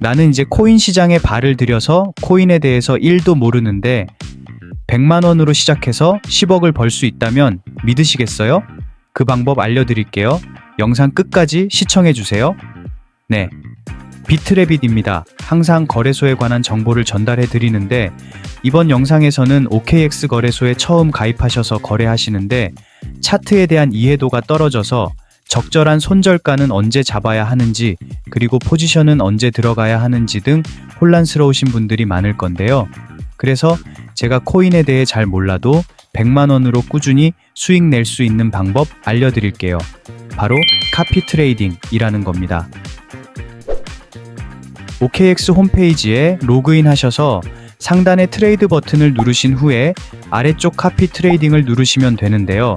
나는 이제 코인 시장에 발을 들여서 코인에 대해서 1도 모르는데 100만 원으로 시작해서 10억을 벌 수 있다면 믿으시겠어요? 그 방법 알려드릴게요. 영상 끝까지 시청해 주세요. 네. 비트래빗입니다. 항상 거래소에 관한 정보를 전달해 드리는데 이번 영상에서는 OKX 거래소에 처음 가입하셔서 거래하시는데 차트에 대한 이해도가 떨어져서 적절한 손절가는 언제 잡아야 하는지 그리고 포지션은 언제 들어가야 하는지 등 혼란스러우신 분들이 많을 건데요. 그래서 제가 코인에 대해 잘 몰라도 100만 원으로 꾸준히 수익 낼 수 있는 방법 알려드릴게요. 바로 카피 트레이딩이라는 겁니다. OKX 홈페이지에 로그인 하셔서 상단의 트레이드 버튼을 누르신 후에 아래쪽 카피 트레이딩을 누르시면 되는데요.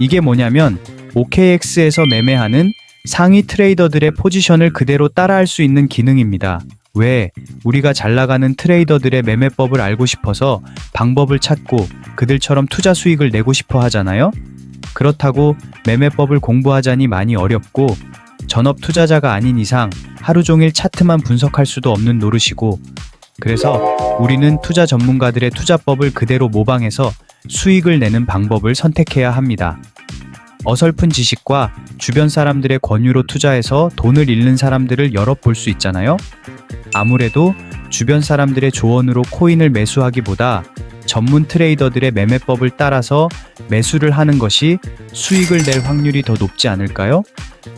이게 뭐냐면 OKX에서 매매하는 상위 트레이더들의 포지션을 그대로 따라할 수 있는 기능입니다. 왜? 우리가 잘 나가는 트레이더들의 매매법을 알고 싶어서 방법을 찾고 그들처럼 투자 수익을 내고 싶어 하잖아요? 그렇다고 매매법을 공부하자니 많이 어렵고 전업 투자자가 아닌 이상 하루 종일 차트만 분석할 수도 없는 노릇이고 그래서 우리는 투자 전문가들의 투자법을 그대로 모방해서 수익을 내는 방법을 선택해야 합니다. 어설픈 지식과 주변 사람들의 권유로 투자해서 돈을 잃는 사람들을 여러 볼 수 있잖아요. 아무래도 주변 사람들의 조언으로 코인을 매수하기보다 전문 트레이더들의 매매법을 따라서 매수를 하는 것이 수익을 낼 확률이 더 높지 않을까요?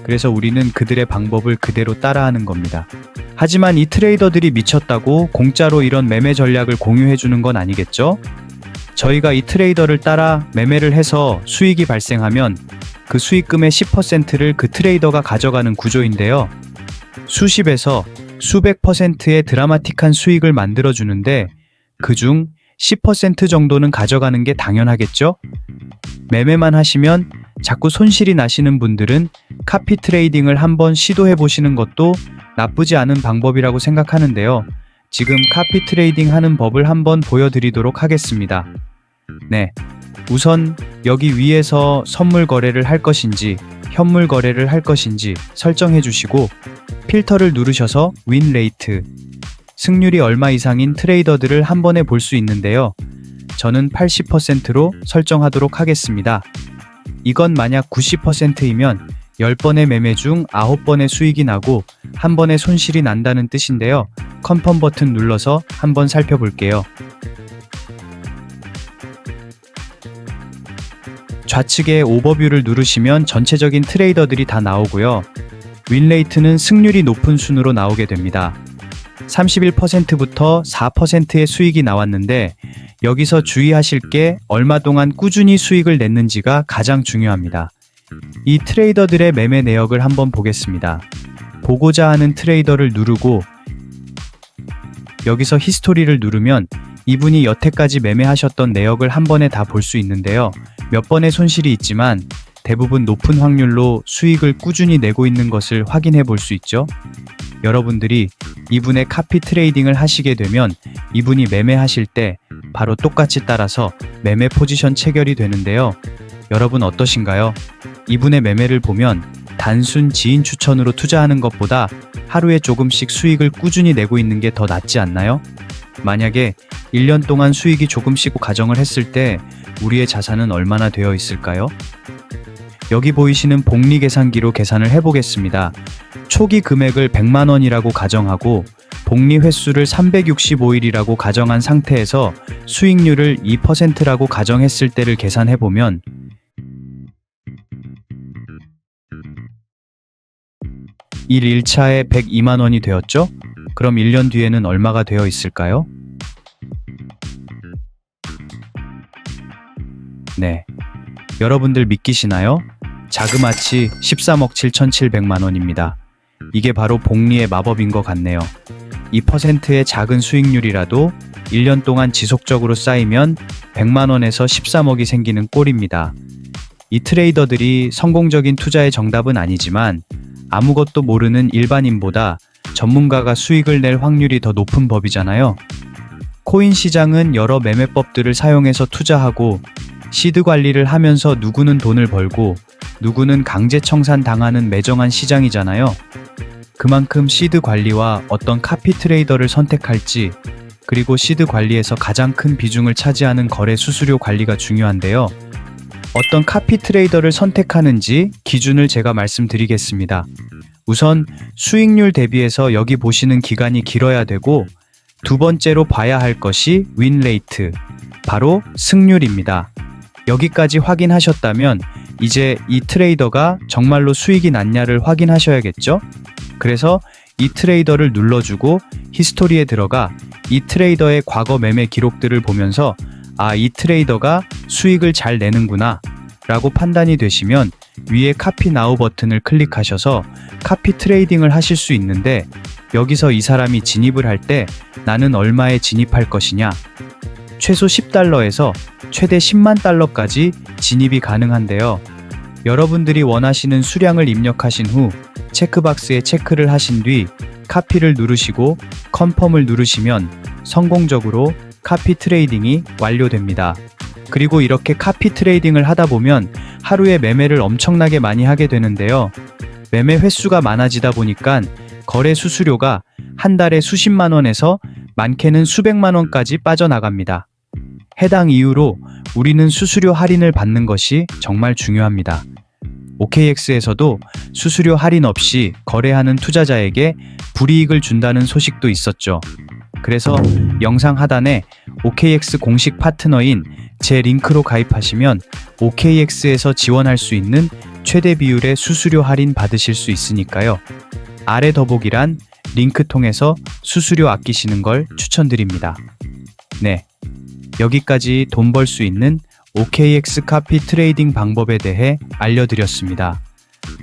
그래서 우리는 그들의 방법을 그대로 따라하는 겁니다. 하지만 이 트레이더들이 미쳤다고 공짜로 이런 매매 전략을 공유해 주는 건 아니겠죠? 저희가 이 트레이더를 따라 매매를 해서 수익이 발생하면 그 수익금의 10%를 그 트레이더가 가져가는 구조인데요. 수십에서 수백 퍼센트의 드라마틱한 수익을 만들어 주는데 그중 10% 정도는 가져가는 게 당연하겠죠? 매매만 하시면 자꾸 손실이 나시는 분들은 카피 트레이딩을 한번 시도해 보시는 것도 나쁘지 않은 방법이라고 생각하는데요. 지금 카피 트레이딩 하는 법을 한번 보여드리도록 하겠습니다. 네. 우선 여기 위에서 선물 거래를 할 것인지 현물 거래를 할 것인지 설정해 주시고 필터를 누르셔서 윈 레이트 승률이 얼마 이상인 트레이더들을 한 번에 볼 수 있는데요. 저는 80%로 설정하도록 하겠습니다. 이건 만약 90%이면 10번의 매매 중 9번의 수익이 나고 한 번의 손실이 난다는 뜻인데요. 컨펌 버튼 눌러서 한번 살펴볼게요. 좌측에 오버뷰를 누르시면 전체적인 트레이더들이 다 나오고요. 윈레이트는 승률이 높은 순으로 나오게 됩니다. 31%부터 4%의 수익이 나왔는데 여기서 주의하실 게 얼마 동안 꾸준히 수익을 냈는지가 가장 중요합니다. 이 트레이더들의 매매 내역을 한번 보겠습니다. 보고자 하는 트레이더를 누르고 여기서 히스토리를 누르면 이분이 여태까지 매매하셨던 내역을 한 번에 다 볼 수 있는데요. 몇 번의 손실이 있지만 대부분 높은 확률로 수익을 꾸준히 내고 있는 것을 확인해 볼 수 있죠. 여러분들이 이분의 카피 트레이딩을 하시게 되면 이분이 매매하실 때 바로 똑같이 따라서 매매 포지션 체결이 되는데요. 여러분 어떠신가요? 이분의 매매를 보면 단순 지인 추천으로 투자하는 것보다 하루에 조금씩 수익을 꾸준히 내고 있는 게 더 낫지 않나요? 만약에 1년 동안 수익이 조금씩 가정을 했을 때 우리의 자산은 얼마나 되어 있을까요? 여기 보이시는 복리 계산기로 계산을 해보겠습니다. 초기 금액을 100만 원이라고 가정하고 복리 횟수를 365일이라고 가정한 상태에서 수익률을 2%라고 가정했을 때를 계산해 보면 일 1차에 102만 원이 되었죠? 그럼 1년 뒤에는 얼마가 되어 있을까요? 네. 여러분들 믿기시나요? 자그마치 13억 7,700만 원입니다. 이게 바로 복리의 마법인 것 같네요. 2%의 작은 수익률이라도 1년 동안 지속적으로 쌓이면 100만 원에서 13억이 생기는 꼴입니다. 이 트레이더들이 성공적인 투자의 정답은 아니지만 아무것도 모르는 일반인보다 전문가가 수익을 낼 확률이 더 높은 법이잖아요. 코인 시장은 여러 매매법들을 사용해서 투자하고 시드 관리를 하면서 누구는 돈을 벌고 누구는 강제 청산 당하는 매정한 시장이잖아요. 그만큼 시드 관리와 어떤 카피 트레이더를 선택할지 그리고 시드 관리에서 가장 큰 비중을 차지하는 거래 수수료 관리가 중요한데요. 어떤 카피 트레이더를 선택하는지 기준을 제가 말씀드리겠습니다. 우선 수익률 대비해서 여기 보시는 기간이 길어야 되고 두 번째로 봐야 할 것이 윈 레이트, 바로 승률입니다. 여기까지 확인하셨다면 이제 이 트레이더가 정말로 수익이 났냐를 확인하셔야겠죠? 그래서 이 트레이더를 눌러주고 히스토리에 들어가 이 트레이더의 과거 매매 기록들을 보면서 아, 이 트레이더가 수익을 잘 내는구나 라고 판단이 되시면 위에 카피 나우 버튼을 클릭하셔서 카피 트레이딩을 하실 수 있는데 여기서 이 사람이 진입을 할 때 나는 얼마에 진입할 것이냐 최소 10달러에서 최대 10만 달러까지 진입이 가능한데요. 여러분들이 원하시는 수량을 입력하신 후 체크박스에 체크를 하신 뒤 카피를 누르시고 컨펌을 누르시면 성공적으로 카피 트레이딩이 완료됩니다. 그리고 이렇게 카피 트레이딩을 하다 보면 하루에 매매를 엄청나게 많이 하게 되는데요. 매매 횟수가 많아지다 보니까 거래 수수료가 한 달에 수십만 원에서 많게는 수백만 원까지 빠져나갑니다. 해당 이유로 우리는 수수료 할인을 받는 것이 정말 중요합니다. OKX에서도 수수료 할인 없이 거래하는 투자자에게 불이익을 준다는 소식도 있었죠. 그래서 영상 하단에 OKX 공식 파트너인 제 링크로 가입하시면 OKX에서 지원할 수 있는 최대 비율의 수수료 할인 받으실 수 있으니까요. 아래 더보기란 링크 통해서 수수료 아끼시는 걸 추천드립니다. 네. 여기까지 돈 벌 수 있는 OKX 카피 트레이딩 방법에 대해 알려드렸습니다.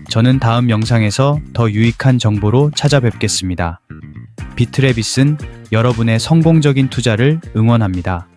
저는 다음 영상에서 더 유익한 정보로 찾아뵙겠습니다. 비트레빗은 여러분의 성공적인 투자를 응원합니다.